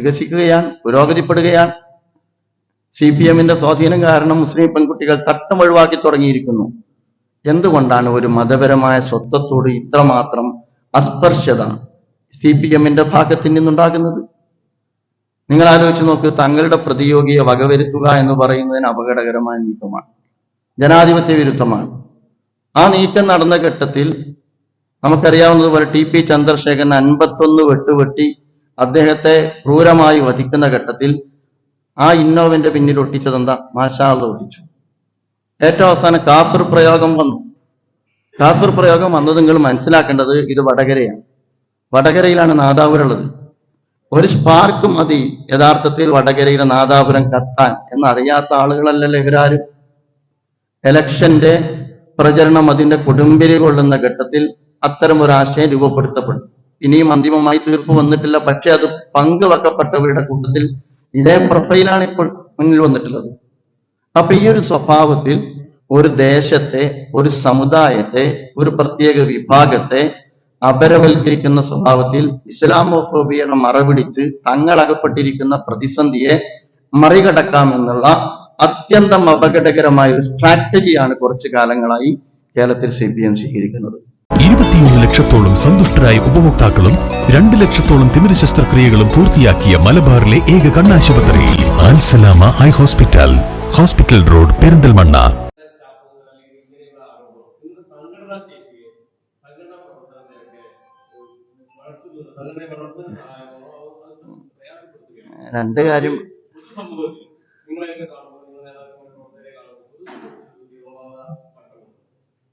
വികസിക്കുകയാണ് പുരോഗതിപ്പെടുകയാണ്. C P എമ്മിന്റെ സ്വാധീനം കാരണം മുസ്ലിം പെൺകുട്ടികൾ തട്ടം ഒഴിവാക്കി തുടങ്ങിയിരിക്കുന്നു. എന്തുകൊണ്ടാണ് ഒരു മതപരമായ സ്വത്വത്തോട് ഇത്രമാത്രം അസ്പർശ്യത സി പി എമ്മിന്റെ ഭാഗത്തിൽ നിന്നുണ്ടാകുന്നത്? നിങ്ങൾ ആലോചിച്ച് നോക്ക് തങ്ങളുടെ പ്രതിയോഗിയെ വകവരുത്തുക എന്ന് പറയുന്നതിന് അപകടകരമായ നീക്കമാണ്. ജനാധിപത്യ വിരുദ്ധമാണ്. ആ നീക്കം നടന്ന ഘട്ടത്തിൽ നമുക്കറിയാവുന്നതുപോലെ ടി പി ചന്ദ്രശേഖരൻ അൻപത്തൊന്ന് വെട്ടുവെട്ടി അദ്ദേഹത്തെ ക്രൂരമായി വധിക്കുന്ന ഘട്ടത്തിൽ ആ ഇന്നോവിന്റെ പിന്നിൽ ഒട്ടിച്ചത് എന്താ മാഷാള്ള ഒട്ടിച്ചു. ഏറ്റവും അവസാനം കാഫിർ പ്രയോഗം വന്നു. കാഫിർ പ്രയോഗം വന്നത് നിങ്ങൾ മനസ്സിലാക്കേണ്ടത് ഇത് വടകരയാണ്. വടകരയിലാണ് നാദാപുരമുള്ളത് ഒരു സ്പാർക്ക് മതി യഥാർത്ഥത്തിൽ വടകരയിലെ നാദാപുരം കത്താൻ എന്നറിയാത്ത ആളുകളല്ലല്ലോ ഇവരാരും. എലക്ഷന്റെ പ്രചരണം അതിന്റെ കൊടുമ്പിരി കൊള്ളുന്ന ഘട്ടത്തിൽ അത്തരം ഒരു ആശയം രൂപപ്പെടുത്തപ്പെടും. ഇനിയും അന്തിമമായി തീർപ്പ് വന്നിട്ടില്ല. പക്ഷെ അത് പങ്കുവെക്കപ്പെട്ടവരുടെ കൂട്ടത്തിൽ ഇതേ പ്രൊഫൈലാണ് ഇപ്പോൾ മുന്നിൽ വന്നിട്ടുള്ളത്. അപ്പൊ ഈ ഒരു സ്വഭാവത്തിൽ ഒരു ദേശത്തെ ഒരു സമുദായത്തെ ഒരു പ്രത്യേക വിഭാഗത്തെ അപരവൽക്കരിക്കുന്ന സ്വഭാവത്തിൽ ഇസ്ലാമോഫോബിയയുടെ മറപിടിച്ച് തങ്ങളകപ്പെട്ടിരിക്കുന്ന പ്രതിസന്ധിയെ മറികടക്കാമെന്നുള്ള അത്യന്തം അപകടകരമായ ഒരു സ്ട്രാറ്റജിയാണ് കുറച്ചു കാലങ്ങളായി കേരളത്തിൽ സി പി എം സ്വീകരിക്കുന്നത്. ഇരുപത്തിയൊന്ന് ലക്ഷത്തോളം സന്തുഷ്ടരായ ഉപഭോക്താക്കളും രണ്ട് ലക്ഷത്തോളം തിമിര ശസ്ത്രക്രിയകളും പൂർത്തിയാക്കിയ മലബാറിലെ ഏക കണ്ണാശുപത്രി Alsalama eye hospital hospital road Perinthalmanna. രണ്ട് കാര്യം.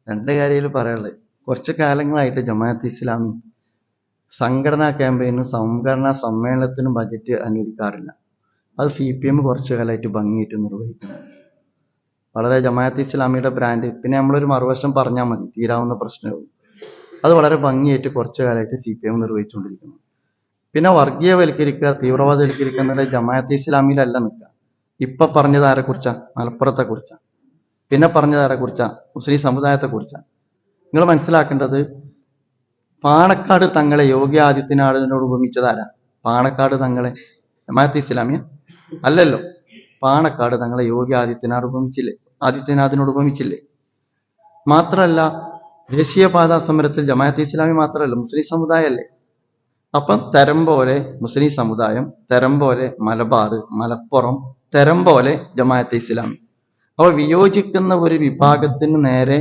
രണ്ട് കാര്യത്തിൽ പറയാനുള്ളത് കുറച്ച് കാലങ്ങളായിട്ട് ജമാഅത്ത് ഇസ്ലാമി സംഘടനാ ക്യാമ്പയിനും സംഘടനാ സമ്മേളനത്തിനും ബജറ്റ് അനുവദിക്കാറില്ല. അത് സി പി എം കുറച്ചു കാലമായിട്ട് ഭംഗിയിട്ട് നിർവഹിക്കുന്നു. വളരെ ജമാഅത്ത് ഇസ്ലാമിയുടെ ബ്രാൻഡ് പിന്നെ നമ്മളൊരു മറുവശം പറഞ്ഞാൽ മതി തീരാവുന്ന പ്രശ്നവും അത് വളരെ ഭംഗിയായിട്ട് കുറച്ചു കാലമായിട്ട് സി പി എം നിർവഹിച്ചുകൊണ്ടിരിക്കുന്നു. പിന്നെ വർഗീയവൽക്കരിക്കുക തീവ്രവാദവൽക്കരിക്കുക എന്നുള്ള ജമാഅത്ത് ഇസ്ലാമിയിലല്ല നിൽക്കുക. ഇപ്പൊ പറഞ്ഞത് ആരെ കുറിച്ചാ മലപ്പുറത്തെ കുറിച്ചാ പിന്നെ പറഞ്ഞത് ആരെ കുറിച്ചാ മുസ്ലിം സമുദായത്തെ കുറിച്ചാ നിങ്ങൾ മനസ്സിലാക്കേണ്ടത് പാണക്കാട് തങ്ങളെ യോഗി ആദിത്യനാഥിനോട് ഉപമിച്ചതാരാ? പാണക്കാട് തങ്ങളെ ജമാഅത്ത് ഇസ്ലാമിയ? അല്ലല്ലോ. പാണക്കാട് തങ്ങളെ യോഗി ആദിത്യനാഥ് ഉപമിച്ചില്ലേ? ആദിത്യനാഥിനോട് ഉപമിച്ചില്ലേ? മാത്രമല്ല ദേശീയപാതാ സമരത്തിൽ ജമാഅത്ത് ഇസ്ലാമി മാത്രമല്ല മുസ്ലിം സമുദായമല്ലേ? അപ്പം തരം പോലെ മുസ്ലിം സമുദായം തരം പോലെ മലബാർ മലപ്പുറം തരം പോലെ ജമാഅത്ത് ഇസ്ലാമി. അപ്പോൾ വിയോജിക്കുന്ന ഒരു വിഭാഗത്തിന് നേരെ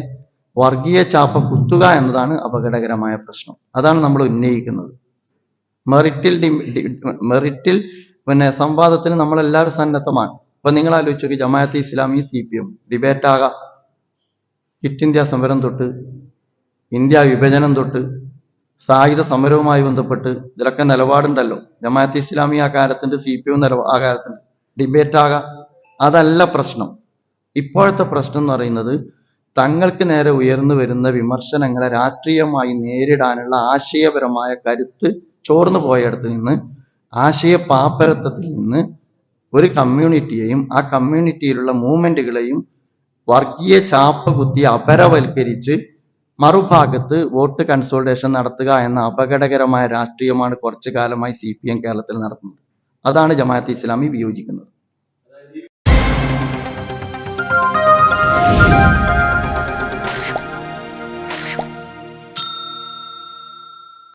വർഗീയ ചാപ്പ കുത്തുക എന്നതാണ് അപകടകരമായ പ്രശ്നം. അതാണ് നമ്മൾ ഉന്നയിക്കുന്നത്. മെറിറ്റിൽ മെറിറ്റിൽ പിന്നെ സംവാദത്തിന് നമ്മളെല്ലാവരും സന്നദ്ധമാണ്. ഇപ്പൊ നിങ്ങൾ ആലോചിച്ച് നോക്കി Jamaat Islami C P M debate ആകാം. കിറ്റ് ഇന്ത്യ സമരം തൊട്ട് ഇന്ത്യ വിഭജനം തൊട്ട് സായുധ സമരവുമായി ബന്ധപ്പെട്ട് ഇതിലൊക്കെ നിലപാടുണ്ടല്ലോ. ജമാഅത്ത് ഇസ്ലാമി ആ കാലത്തുണ്ട് സി പി എം ആ ഡിബേറ്റ് ആകാം. അതല്ല പ്രശ്നം. ഇപ്പോഴത്തെ പ്രശ്നം എന്ന് പറയുന്നത് തങ്ങൾക്ക് നേരെ ഉയർന്നു വരുന്ന വിമർശനങ്ങളെ രാഷ്ട്രീയമായി നേരിടാനുള്ള ആശയപരമായ കരുത്ത് ചോർന്നു പോയയിടത്ത് നിന്ന് ആശയ പാപ്പരത്വത്തിൽ നിന്ന് ഒരു കമ്മ്യൂണിറ്റിയെയും ആ കമ്മ്യൂണിറ്റിയിലുള്ള മൂവ്മെന്റുകളെയും വർഗീയ ചാപ്പ് കുത്തി അപരവൽക്കരിച്ച് മറുഭാഗത്ത് വോട്ട് കൺസോൾട്ടേഷൻ നടത്തുക എന്ന അപകടകരമായ രാഷ്ട്രീയമാണ് കുറച്ചു കാലമായി സി കേരളത്തിൽ നടത്തുന്നത്. അതാണ് ജമാഅത്ത് ഇസ്ലാമി വിയോജിക്കുന്നത്.